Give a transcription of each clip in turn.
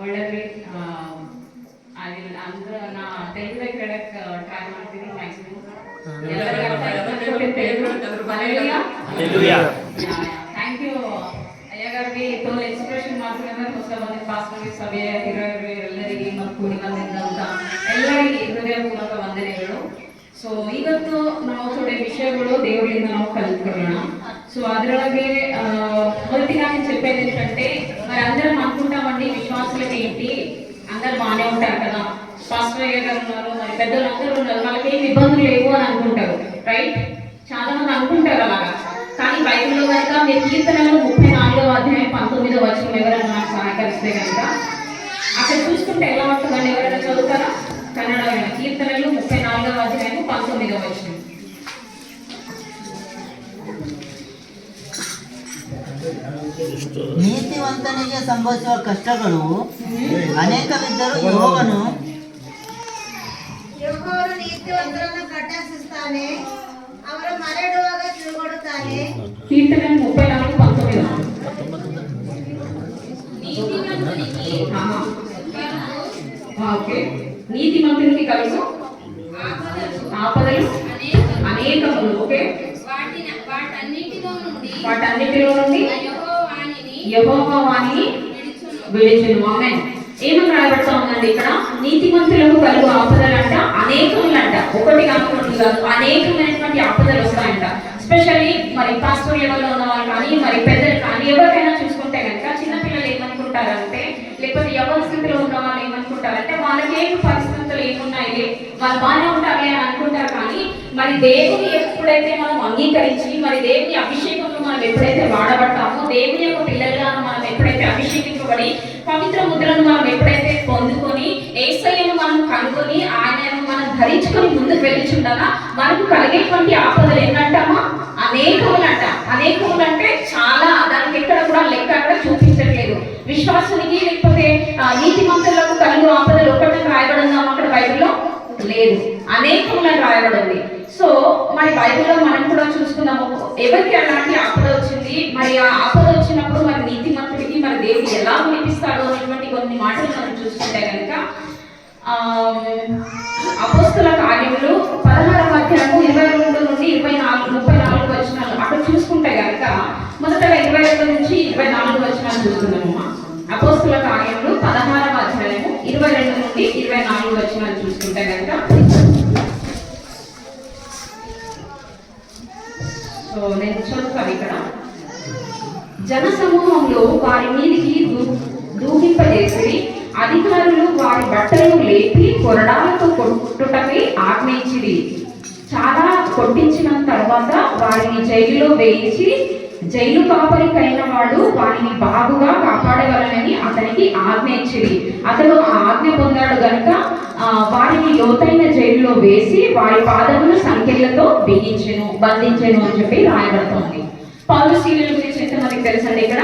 ಒಳ್ಳೇದ್ರಿ ಆಗಿಲ್ಲ. ಅಂದ್ರೆ ನಾ ತೆಲುಗು ಕೇಳಕ್ ಟ್ರೈ ಮಾಡ್ತೀನಿ ಮ್ಯಾಕ್ಸಿಮಮ್ ಥ್ಯಾಂಕ್ ಯು ಅಯ್ಯಗಾರ್ಗಿ ತೋಲ್ ಎಕ್ಸ್ಪ್ರೆಷನ್ ಮಾಡ್ತೀವಿ ಅಂದ್ರೆ ಹೊಸ ಬಂದ ಪಾಸ್ಪೋರ್ಟ್ ಸಭೆಯ ಹಿರಿಯರು ಎಲ್ಲರಿಗೆ ಮತ್ತು ಕುಟುಂಬದಿಂದ ಎಲ್ಲರಿಗೆ ಹೃದಯಪೂರ್ವಕ ವಂದನೆಗಳು. ಸೊ ಇವತ್ತು ನಾವು ಥೋಡೆ ವಿಷಯಗಳು ದೇವರಿಂದ ನಾವು ಕಲಿತ್ಕೊಳ್ಳೋಣ. ಸೊ అదరలాగే మొదటిగా నేను చెప్పేది ఏంటంటే మరి విశ్వాసులకి ఏంటి? అందరు బాగానే ఉంటారు కదా. పాస్టర్ ఉన్నారు మరి పెద్దలు అందరూ ఉన్నారు. వాళ్ళకి ఏం ఇబ్బందులు లేవు అని అనుకుంటారు. రైట్ చాలా మంది అనుకుంటారు అలాగా. కానీ బైబిల్లో కనుక మీరు కీర్తనలు ముప్పై నాలుగవ అధ్యాయం పంతొమ్మిదో వచ్చిన ఎవరైనా నాకు సహకరిస్తే కనుక అక్కడ చూసుకుంటే ఎలా ఉంటుందని ఎవరైనా చదువుతారా? కన్నడ కీర్తనలు? ముప్పై నాలుగవ అధ్యాయం పంతొమ్మిదవ వచ్చిన ನೀತಿವಂತನಿಗೆ ಸಂಭವಿಸುವ ಕಷ್ಟಗಳು ಅನೇಕವಿದ್ದರೂ ಯೋಗನು ಯೆಹೋವನು ನೀತಿವಂತರನ್ನು ಕಟಾಕ್ಷಿಸ್ತಾನೆ ಅವರ ಮರಡುವಾಗ ತಿರುಗೊಡುತ್ತಾನೆ కీర్తనలు ముప్పై నాలుగు పంతొమ్మిది ఆహా. ఆ, ఓకే నీతిమంతునికి కలుసు ఆపదలు అనేకములు ఓకే వాటిన వాటన్నిటిలో నుండి వాటన్నిటిలో నుండి యెహోవానిని యెహోవా వాణిని విడుచును. విడిచును ఆమెన్ ఏమని రాయబడతా ఉందండి ఇక్కడ? నీతిమంతులకు కలుగు ఆపదలు అంట అనేకములంట. ఒకటి కాకుండా కాదు అనేకమైనటువంటి ఆపదలు వస్తాయంట. స్పెషల్లీ మరి పాస్టర్ లెవెల్లో ఉన్న వాళ్ళు కానీ మరి పెద్దలు కానీ ఎవరికైనా చూసుకుంటే కనుక చిన్నపిల్లలు ఏమనుకుంటారంటే లేకపోతే ఎవరి స్థితిలో ఉన్న వాళ్ళు ఏమనుకుంటారంటే వాళ్ళకి ఏం పరిస్థితులు ఏమున్నాయి వాళ్ళు బాగానే ఉంటారులే అని అనుకుంటారు కానీ మరి దేవుని ఎప్పుడైతే మనం అంగీకరించి మరి దేవుని అభిషేకం మనం ఎప్పుడైతే వాడబడతామో దేవుని యొక్క పిల్లలుగా మనం ఎప్పుడైతే అభిషేకించబడి పవిత్ర ముద్రను మనం ఎప్పుడైతే పొందుకొని ఏసయ్యను మనం కనుగొని ఆయనను మనం ధరించుకొని ముందుకు వెళ్ళిచుండగా మనకు కలిగేటువంటి ఆపదలు ఏంటంటామా అనేకములంట. అనేకములంటే చాలా దానికి ఎక్కడ కూడా లెక్క అక్కడ చూపించట్లేదు. విశ్వాసునికి లేకపోతే నీతి మంత్రులకు కలుగు ఆపదలు ఒకటి రాయబడిందా అక్కడ బైబిల్లో? లేదు. అనేకములను రాయబడింది సో మరి బైబిల్లో మనం కూడా చూసుకున్నాము ఎవరికి అలాంటి ఆపద వచ్చింది? మరి ఆ ఆపద వచ్చినప్పుడు మరి నీతిమంతుడికి మరి దేవుడు ఎలా వినిపిస్తాడో అనేటువంటి కొన్ని మాటలు మనం చూసుకుంటే కనుక అపోస్తుల కార్యములు పదహారవ అధ్యాయము ఇరవై రెండు నుండి ఇరవై నాలుగు ముప్పై నాలుగు వచ్చినాలు అక్కడ చూసుకుంటే కనుక మొదటగా ఇరవై రెండు నుంచి ఇరవై నాలుగు వచనాలు చూస్తున్నాము. అపోస్తుల కార్యములు పదహారవ అధ్యాయము ఇరవై రెండు నుండి ఇరవై నాలుగు వచ్చినాలు చూసుకుంటే కనుక సో నేను చదువుతాను ఇక్కడ. జన సమూహంలో వారి మీదికి దూ- దూకింపజేసి అధికారులు వారి బట్టలు లేపి కొరడాలతో కొట్టుటకై ఆజ్ఞయించిరి చాలా కొట్టించిన తర్వాత వారిని జైలులో వేయించి జైలు కాపరికైన వాడు వారిని బాగుగా కాపాడగలనని అతనికి ఆజ్ఞ ఇచ్చింది అతడు ఆ ఆజ్ఞ పొందాడు గనుక వారిని లోతైన జైలులో వేసి వారి పాదములు సంఖ్యలతో బిగించెను బంధించెను అని చెప్పి రాయబడుతోంది. పౌరు గురించి అయితే మనకి తెలుసండి ఇక్కడ?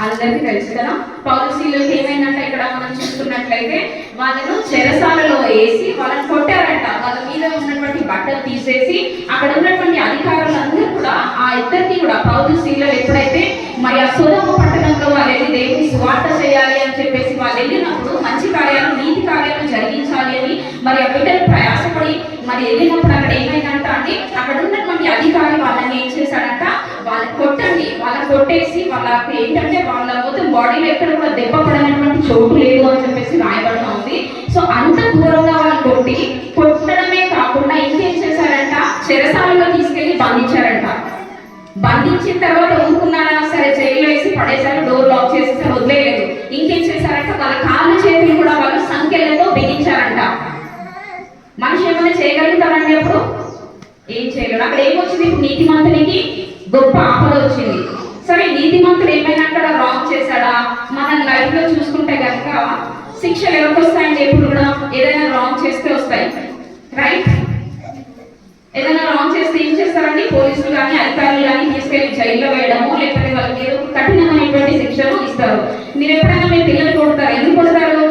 అందరికీ తెలుసు కదా? పౌరు ఏమైందంటే? ఇక్కడ మనం చూస్తున్నట్లయితే వాళ్ళను చెరసాలలో వేసి వాళ్ళని కొట్టారంట. వాళ్ళ మీద ఉన్నటువంటి బట్టలు తీసేసి అక్కడ ఉన్నటువంటి అధికారులందరూ కూడా ఆ ఇద్దరిని కూడా పౌరు స్త్రీలలో ఎప్పుడైతే మరి ఆ సుధమ పట్టణంలో వాళ్ళు వెళ్ళి దేవుని సువార్త చేయాలి అని చెప్పేసి వాళ్ళు వెళ్ళినప్పుడు మంచి కార్యాలు నీతి కార్యాలు జరిగించాలి అని మరి ఆ బిడ్డలు ప్రయాసపడి మరి వెళ్ళినప్పుడు అక్కడ ఏమైందంట అంటే అక్కడ ఉన్నటువంటి అధికారి వాళ్ళని ఏం చేశాడంట వాళ్ళని కొట్టండి వాళ్ళని కొట్టేసి వాళ్ళకి ఏంటంటే వాళ్ళ మొత్తం బాడీలో ఎక్కడ కూడా దెబ్బ పడనటువంటి చోటు లేదు అని చెప్పేసి రాయబడతా ఉంది. సో అంత దూరంగా వాళ్ళని కొట్టి కొట్టడమే కాకుండా ఇంకేం చేస్తారు చెరసాలలో తీసుకెళ్ళి బంధించారంట. బంధించిన తర్వాత ఊరుకున్నారా సరే జైల్లో వేసి పడేశారు డోర్ లాక్ చేసేసారు వదిలేయలేదు. ఇంకేం చేశారంట? వాళ్ళ కాళ్ళు చేతులు కూడా వాళ్ళు సంఖ్యలతో బిగించారంట. మనిషి ఏమైనా చేయగలుగుతారండి అప్పుడు? ఏం చేయలేడు. అక్కడ ఏమొచ్చింది? ఇప్పుడు నీతిమంతునికి గొప్ప ఆపద వచ్చింది. సరే నీతిమంతుడు ఏమైనా అక్కడ రాంగ్ చేశాడా? మన లైఫ్లో చూసుకుంటే కనుక శిక్షలు ఎవరికి వస్తాయండి? ఎప్పుడు కూడా ఏదైనా రాంగ్ చేస్తే వస్తాయి. రైట్ ఏదైనా రాంగ్ చేస్తే ఏం చేస్తారండి? పోలీసులు కానీ అధికారులు కానీ తీసుకెళ్ళి జైల్లో వేయడము లేకపోతే వాళ్ళకి ఏదో కఠినమైనటువంటి శిక్షను ఇస్తారు. మీరు ఎప్పుడైనా మీ పిల్లలు కొడతారు? ఎందుకు కొడతారు?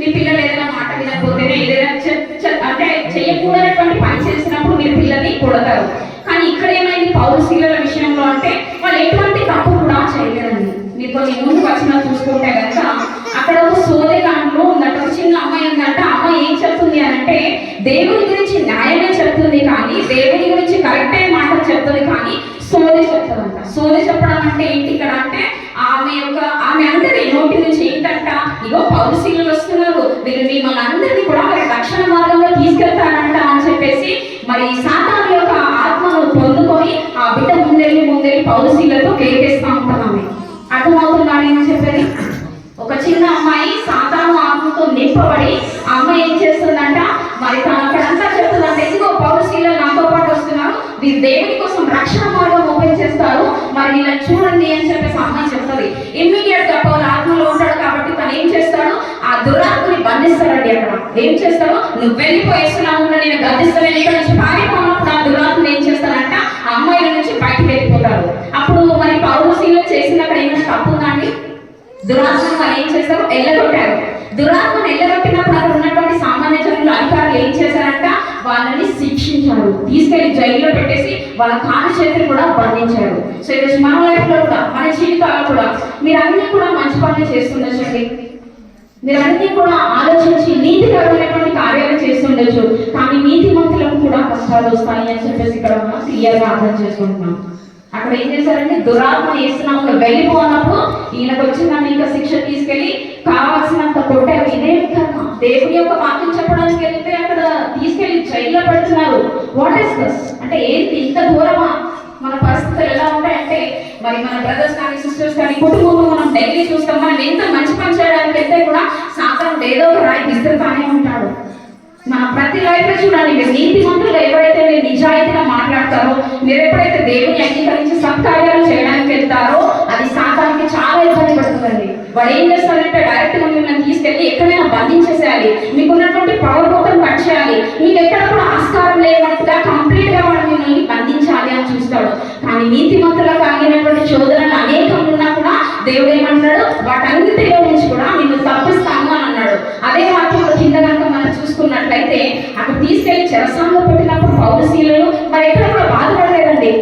మీ పిల్లలు ఏదైనా మాట వినకపోతేనే ఏదైనా చె- అంటే చేయకూడనటువంటి పని చేసినప్పుడు మీరు పిల్లల్ని కొడతారు. కానీ ఇక్కడ ఏమైంది? పౌరశీల విషయంలో అంటే వాళ్ళు ఎటువంటి తప్పు కూడా చేయలేదండి మీరు కొన్ని ముందు వచ్చిన చూసుకుంటే కనుక అక్కడ ఒక సోదే దాంట్లో ఉందంట ఒక చిన్న అమ్మాయి ఉందంట. అమ్మాయి ఏం చెప్తుంది అని అంటే దేవుని గురించి న్యాయమే చెప్తుంది కానీ దేవుని గురించి కరెక్టే మాట చెప్తుంది కానీ సోది చెప్తుందంట. సోది చెప్పడం అంటే ఏంటి ఇక్కడ అంటే ఆమె యొక్క ఆమె అందరి నోటి నుంచి ఏంటంట? ఇగో పౌరుశీలు వస్తున్నారు. వీళ్ళు మిమ్మల్ని అందరినీ కూడా మరి రక్షణ మార్గంలో తీసుకెళ్తారంట అని చెప్పేసి మరి సాతాను యొక్క ఆత్మను పొందుకొని ఆ బిడ్డ ముందెళ్ళి ముందెళ్ళి పౌరుశీలతో కేకేస్తా ఉంటాం ఆమె. అర్థమవుతున్నాడు ఏమని చెప్పేది? ఒక చిన్న అమ్మాయి సాతాను ఆత్మతో నింపబడి ఆ అమ్మాయి ఏం చేస్తుందంట? మరి తన అక్కడంతా చెప్తుందంట ఇదిగో పౌరుశీల చూస్తారు. మరి వీళ్ళని చూడండి అని చెప్పేసి ఆ చెప్తుంది. ఇమ్మీడియట్గా పౌరు ఆత్మలో ఉంటాడు కాబట్టి తను ఏం చేస్తాడు? ఆ దురాత్మని బంధిస్తాడండి అక్కడ. ఏం చేస్తాడు? నువ్వు వెళ్ళిపోయేస్తున్నావు నేను గర్దిస్తాను ఇక్కడ నుంచి పారిపోయినప్పుడు ఆ దురాత్మని ఏం చేస్తాడంట? ఆ అమ్మాయిల నుంచి బయటకు వెళ్ళిపోతారు అప్పుడు మరి పౌరుశీలు చేసిన అక్కడ ఏమైనా తప్పు ఉందా అండి? దురాత్మను మరి ఏం చేస్తారు ఎల్లగొట్టారు దురాత్మను ఎల్లగొట్టినప్పుడు అక్కడ ఉన్నటువంటి సామాన్య జనులు అధికారులు ఏం చేశారంట? వాళ్ళని శిక్షించారు. తీసుకెళ్ళి జైల్లో పెట్టేసి వాళ్ళ కాలు చేతులు కూడా బంధించారు. సో ఈరోజు మన లైఫ్లో కూడా మన జీవితాల్లో కూడా మీరు అన్ని కూడా మంచి పనులు చేస్తుండొచ్చండి. మీరు అన్ని కూడా ఆలోచించి నీతికరమైనటువంటి కార్యాలు చేస్తుండొచ్చు. కానీ నీతి మంత్రులకు కూడా కష్టాలు వస్తాయి అని చెప్పేసి ఇక్కడ మనం క్లియర్ అర్థం చేసుకుంటున్నాం అక్కడ ఏం చేశారంటే దురాత్మ వేస్తున్నాము వెళ్ళిపోనప్పుడు ఈయనకు వచ్చిందని ఇంకా శిక్ష తీసుకెళ్ళి కావాల్సినంత కొట్టారు. ఇదే కర్మ దేవుని యొక్క వాక్యం చెప్పడానికి వెళ్తే అక్కడ తీసుకెళ్ళి జైల్లో పెడుతున్నారు. వాట్ ఇస్ దస్ అంటే ఏంటి ఇంత దూరమా మన పరిస్థితులు ఎలా ఉంటాయంటే మరి మన బ్రదర్స్ కానీ సిస్టర్స్ కానీ కుటుంబంలో మనం డైలీ చూస్తాం. మనం ఎంత మంచి పని చేయడానికి వెళ్తే కూడా సాధారణ ఏదో ఒక రాయి విసురుతానే ఉంటాడు. మా ప్రతి లైఫ్లో చూడండి మీరు నీతి ఎవరైతే మీరు నిజాయితీగా మాట్లాడతారో మీరు ఎప్పుడైతే దేవుని అంగీకరించి సత్కార్యాలు చేయడానికి వెళ్తారో అది సాతానికి చాలా ఇబ్బంది పడుతుందండి. వాడు ఏం చేస్తారంటే డైరెక్ట్గా మిమ్మల్ని తీసుకెళ్ళి ఎక్కడైనా బంధించేసేయాలి. మీకున్నటువంటి పవర్ మొత్తం కట్ చేయాలి. మీకు ఎక్కడ కూడా ఆస్కారం లేనట్టుగా కంప్లీట్గా వాడు మిమ్మల్ని బంధించాలి అని చూస్తాడు. కానీ నీతిమంతులకు కలిగినటువంటి శోధనలు అనేకం ఉన్నా కూడా దేవుడు ఏమంటున్నాడు వాటన్నిటిలో నుంచి కూడా నిన్ను తప్పిస్తాను అని అన్నాడు. అదే వాక్యంలో ఎందుకంటే అక్కడ తీసుకెళ్ళి చెరసాలలో పెట్టినప్పుడు పౌరశీలను మరి ఎక్కడ కూడా బాధపడలేదండి.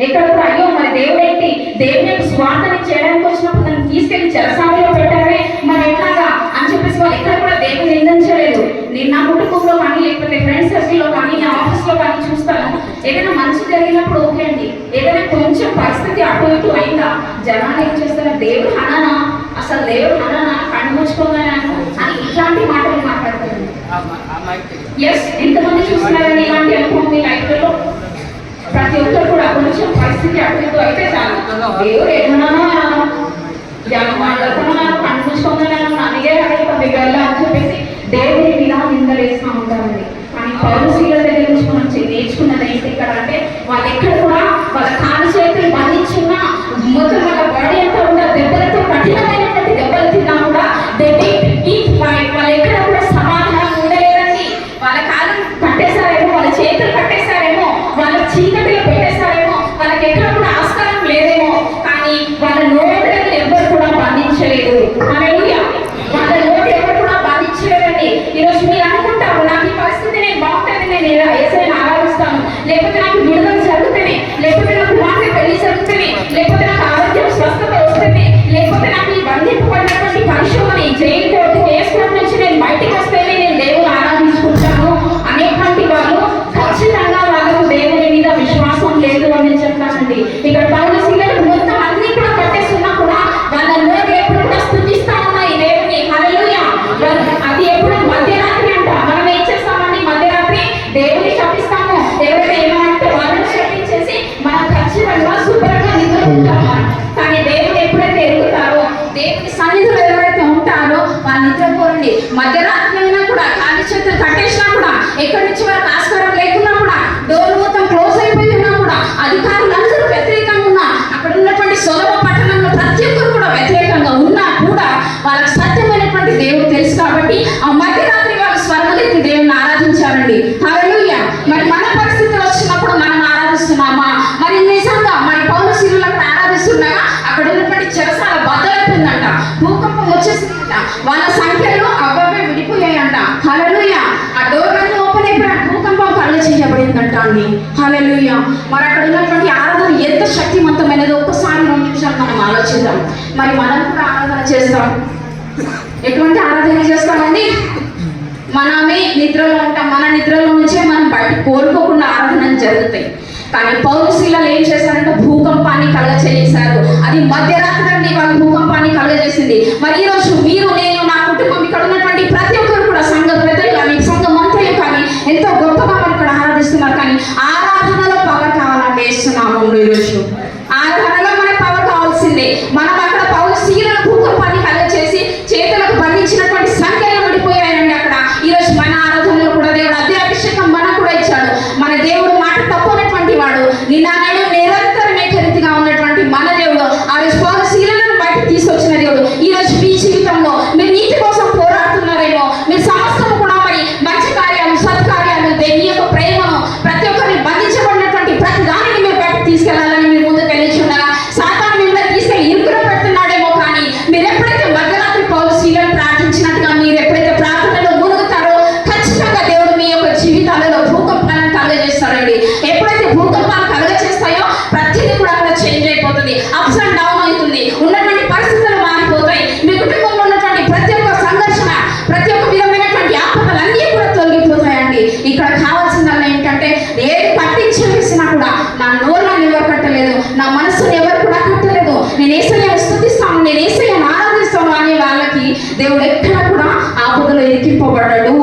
ఎక్కడ కూడా అయ్యో మరి దేవుడేంటి? దేవుని యొక్క స్వార్థని చేయడానికి వచ్చినప్పుడు నన్ను తీసుకెళ్ళి చెరసాలలో పెట్టారే? మరి ఎట్లాగా? అని చెప్పేసి వాళ్ళు ఎక్కడ కూడా దేవుని నిందించలేదు. నేను నా కుటుంబంలో కానీ లేకపోతే ఫ్రెండ్స్ సర్కిల్లో కానీ నా ఆఫీస్లో కానీ చూస్తాను. ఏదైనా మంచి జరిగినప్పుడు ఓకే అండి. ఏదైనా కొంచెం పరిస్థితి అటు ఇటు అయిందా? జనాలు ఏం చేస్తారు? దేవుడు హననా? అసలు దేవుడు హననా? కళ్ళు ముచ్చుకోగానే అని ఇట్లాంటి మాట ఎస్ ఇంతమంది చూస్తున్నారని ఇలాంటి అనుభవం మీ లైఫ్లో? ప్రతి ఒక్కరు కూడా కొంచెం పరిస్థితి అటు అయితే చాలు. దేవుడు ఏమన్నానో మాట్లాడుకున్నాను కళ్ళు ముచ్చుకోగానే నన్నుగే అడిగిపోతుంది అని చెప్పేసి దేవుడి మీద నిందలేస్తూ ఉంటారండి. కానీ పౌరుశీల దగ్గర నుంచి మనం నేర్చుకున్నది ఏంటి ఇక్కడ అంటే వాళ్ళు ఎక్కడ కూడా వాళ్ళ చేయబడిందంట అండి మరి అక్కడ ఉన్నటువంటి ఆరాధన ఎంత శక్తివంతమైనదో ఒక్కసారి రెండు నిమిషాలు మనం ఆలోచిద్దాం. మరి మనం కూడా ఆరాధన చేస్తాం. ఎటువంటి ఆరాధన చేస్తామండి? మనమే నిద్రలో ఉంటాం. మన నిద్రలో నుంచే మనం బయట కోరుకోకుండా ఆరాధన జరుగుతాయి. కానీ పౌరుశీలలు ఏం చేశారంటే భూకంపాన్ని కలగ చేశారు అది మధ్యరాత్రి అండి వాళ్ళు భూకంపాన్ని కలగజేసింది. మరి ఈ రోజు మీరు నేను నా కుటుంబం ఇక్కడ ఉన్నటువంటి ప్రతి ఒక్కరు కూడా సంఘ పెద్దలు కానీ సంఘ మంత్రులు కానీ ఎంతో గొప్పగా మరి ఇక్కడ ఆరాధిస్తున్నారు కానీ ఆరాధనలో పవర్ కావాలంటే వేస్తున్నాము ఈరోజు. ఆరాధనలో మనకు పవర్ కావాల్సిందే. మనం కట్టలేదు నా మనసును ఎవరు కూడా కట్టలేదు. నేను ఏసయ్య స్థుతిస్తాను నేను ఏసయ్యను ఆరాధిస్తాను అనే వాళ్ళకి దేవుడు ఎక్కడ కూడా ఆపదలో ఇరికింపబడ్డాడు.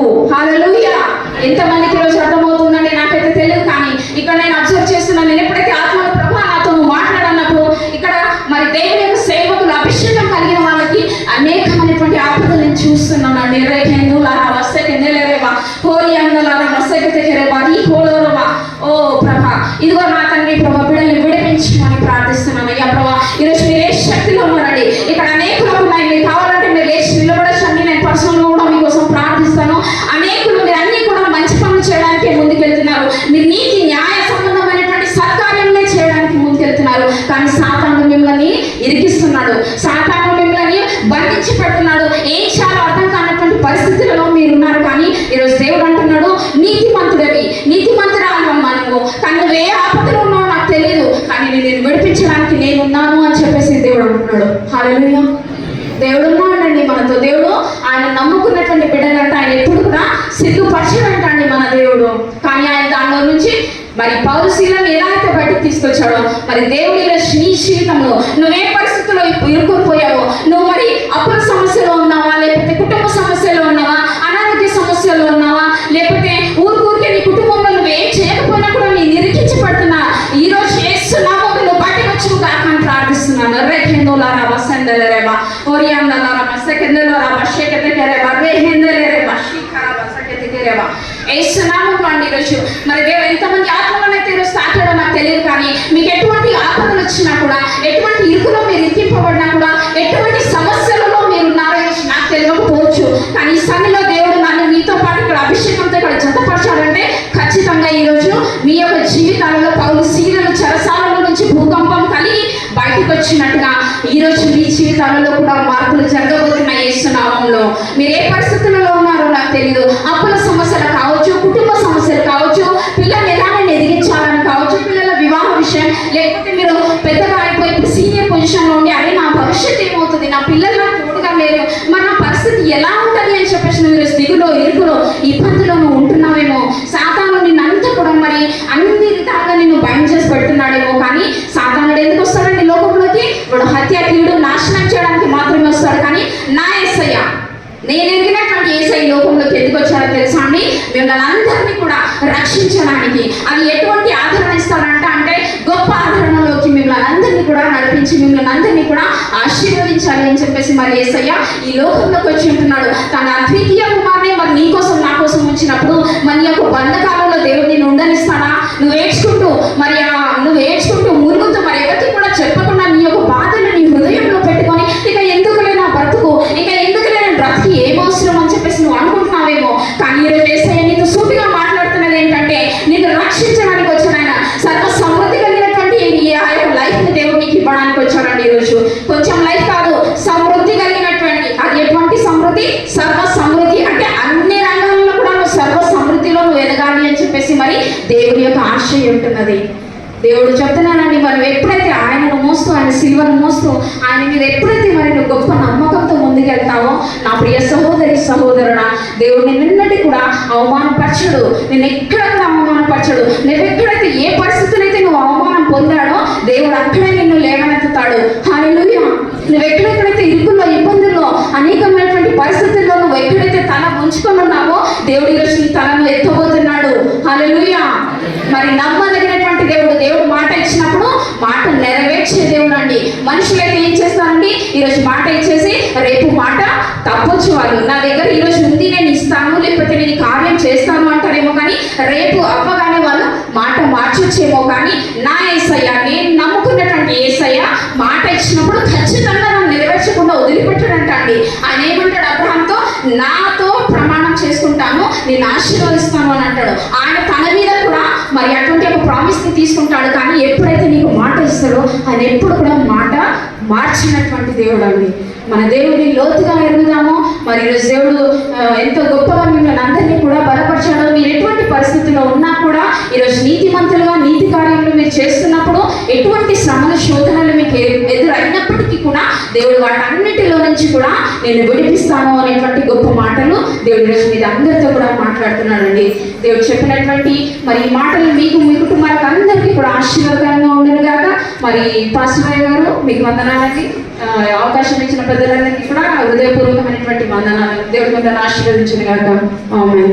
చెప్పేసి దేవుడు దేవుడు ఉన్నాడండి మనతో. దేవుడు ఆయన నమ్ముకున్నటువంటి బిడ్డలంట. ఆయన ఎప్పుడు కూడా సిగ్గుపరచడంటండి మన దేవుడు. కానీ ఆయన దానిలో నుంచి మరి పౌరుశీలం ఎలా అయితే బయటకు తీసుకొచ్చాడో మరి దేవుడి నీ జీవితంలో నువ్వే పరిస్థితుల్లో ఇరుక్కుపోయావో నువ్వు మరి అప్పుల సమస్యలో ఉన్నావా లేకపోతే కుటుంబ సమస్యలో ఉన్నావా అనా వసందలేరేవా ఓరియాందలారా మసకెందలోరా బషెకెతకెరేవా రేహెందలేరేవా శీఖరా బసకెతకెరేవా ఏసునామం అండి ఈరోజు మరి దేవుడు ఎంతమంది ఆత్మలను అయితే ఈరోజు తాకాడో నాకు తెలియదు కానీ మీకు ఎటువంటి ఆపదలు వచ్చినా కూడా ఎటువంటి ఇరుకులో మీరు ఇరికింపబడినా కూడా ఎటువంటి సమస్యలలో మీరు ఉన్నారో నాకు తెలియకపోవచ్చు కానీ ఈ సమయంలో దేవుడు నన్ను మీతో పాటు ఇక్కడ అభిషేకంతో ఇక్కడ జతపరచాలంటే ఖచ్చితంగా ఈరోజు మీ యొక్క జీవితాలలో పౌరు శీలను చెరసాలలో నుంచి భూకంపం కలిగి బయటకు వచ్చినట్టుగా ఈరోజు మీ జీవితాలలో కూడా మార్పులు జరగబోతున్నాయి యేసునామంలో మీరు ఏ పరిస్థితులలో ఉన్నారో నాకు తెలియదు అప్పుల సమస్యలు కావచ్చు కుటుంబ సమస్యలు కావచ్చు పిల్లల్ని ఎలాగైనా ఎదిగించాలని కావచ్చు పిల్లల వివాహ విషయం లేకపోతే మీరు పెద్దగా అయిపోయి సీనియర్ పొజిషన్లో ఉండి అరే నా భవిష్యత్తు ఏమవుతుంది? నా పిల్లలు నాకు తోడుగా లేరు మరి నా పరిస్థితి ఎలా ఉంటుంది అని చెప్పేసి నువ్వు ఈరోజు దిగులో ఇరుకులో ఇబ్బందులో నువ్వు ఉంటున్నావేమో సాతాను నిన్నంతా కూడా మరి అన్ని విధాలుగా నిన్ను భయం చేసి పెడుతున్నాడేమో కానీ సాతానుడు ఎందుకు వస్తాడండి లోకంలోకి వాడు హత్య కీడు నాశనం చేయడానికి మాత్రమే వస్తాడు కానీ నా ఎస్ఐ నేను ఎదిగినటువంటి ఏసై లోకంలోకి ఎందుకు వచ్చారో తెలుసా అండి? మిమ్మల్ని అందరినీ కూడా రక్షించడానికి. అది ఎటువంటి ఆదరణ ఇస్తారంట అంటే గొప్ప ఆదరణలోకి మిమ్మల్ని అందరినీ కూడా నడిపించి మిమ్మల్ని అందరినీ కూడా ఆశీర్వదించాలి అని చెప్పేసి మరి ఏసయ్య ఈ లోకంలోకి వచ్చి ఉంటున్నాడు తన అద్వితీయ కుమార్ని మరి నీ కోసం నా కోసం వచ్చినప్పుడు మరి యొక్క బంధకాలంలో దేవుడు నేను ఉండనిస్తాడా? నువ్వు ఏడ్చుకుంటూ మరి నువ్వు ఏడ్చుకుంటూ మురుగుతూ మరి ఎవరికి కూడా చెప్పకుండా నీ యొక్క బాధను నీ హృదయంలో పెట్టుకొని ఇక ఎందుకులే నా బ్రతుకు ఇక ఎందుకులే నా బ్రతుకు ఏం అవసరం అని చెప్పేసి నువ్వు అనుకుంటున్నావేమో. కానీ ఈరోజు ఏసయ్య నీతో సూటిగా మాట్లాడుతున్నది ఏంటంటే నిన్ను రక్షించడానికి వచ్చిన ఆయన సర్వ సమృద్ధి కలిగినటువంటి ఈ ఆ యొక్క లైఫ్ని దేవుడు నీకు ఇవ్వడానికి వచ్చాడండి ఈరోజు. కొంచెం లైఫ్ కాదు సమృద్ధి కలిగినటువంటి అది ఎటువంటి సమృద్ధి? సర్వ సమృద్ధి. అంటే అన్ని రంగాల్లో కూడా నువ్వు సర్వ సమృద్ధిలో నువ్వు ఎదగాలి అని చెప్పేసి మరి దేవుడి యొక్క ఆశయం ఉంటున్నది. దేవుడు చెప్తున్నానండి మనం ఎప్పుడైతే ఆయనను మోస్తూ ఆయన సిల్వను మోస్తూ ఆయన మీద ఎప్పుడైతే మరి నువ్వు గొప్ప నమ్మకంతో ముందుకెళ్తావో నా ప్రియ సహోదరుడ దేవుడిని నిన్నటి కూడా అవమానపరచడు నేను ఎక్కడైతే అవమానపరచడు నువ్వెక్కడైతే ఏ పరిస్థితులైతే నువ్వు అవమానం పొందాడో దేవుడు అక్కడే నిన్ను లేవనెత్తుతాడు. హాయలుయ్య నువ్వు ఎక్కడెక్కడైతే ఇరుకుల్లో ఇబ్బందుల్లో అనేకమైనటువంటి పరిస్థితుల్లో నువ్వు ఎక్కడైతే తల ఉంచుకొని ఉన్నావో దేవుడి రోజు తలను ఎత్తబోతున్నాడు. హాలెలుయ మరి నమ్మని సహాయం చేస్తాను అంటారేమో కానీ రేపు అవ్వగానే వాళ్ళు మాట మార్చొచ్చేమో కానీ నా ఏసయ్య నేను నమ్ముకున్నటువంటి ఏసయ్య మాట ఇచ్చినప్పుడు ఖచ్చితంగా నన్ను నెరవేర్చకుండా వదిలిపెట్టాడంటండి. ఆయన ఏమంటాడు అబ్రహాంతో? నా నేను ఆశీర్వదిస్తాను అని అంటాడు. ఆయన తన మీద కూడా మరి అటువంటి ఒక ప్రామిస్ని తీసుకుంటాడు. కానీ ఎప్పుడైతే నీకు మాట ఇస్తాడో ఆయన ఎప్పుడు కూడా మాట మార్చినటువంటి దేవుడు అండి. మన దేవుడిని లోతుగా ఎరుగుదాము. మరి ఈరోజు దేవుడు ఎంతో గొప్పగా మిమ్మల్ని అందరినీ కూడా బలపరచాడు. మీరు ఎటువంటి పరిస్థితుల్లో ఉన్నా కూడా ఈరోజు నీతిమంతులుగా నీతి కార్యములు మీరు చేస్తున్నప్పుడు ఎటువంటి శ్రమల శోధన కూడా దేవుడు వాటన్నిటిలో నుంచి కూడా నేను విడిపిస్తాను అనేటువంటి గొప్ప మాటలు దేవుడు రోజు మీద అందరితో కూడా మాట్లాడుతున్నాడండి. దేవుడు చెప్పినటువంటి మరి ఈ మాటలు మీకు మీ కుటుంబాలకు అందరికీ కూడా ఆశీర్వాదంగా ఉండను గాక. మరి పాశ్వయ్య గారు మీకు వందనాలకి అవకాశం ఇచ్చిన పెద్దలందరికీ కూడా హృదయపూర్వకమైనటువంటి వందనాలు. దేవుడి మీద ఆశీర్వదించిన గాక. ఆమె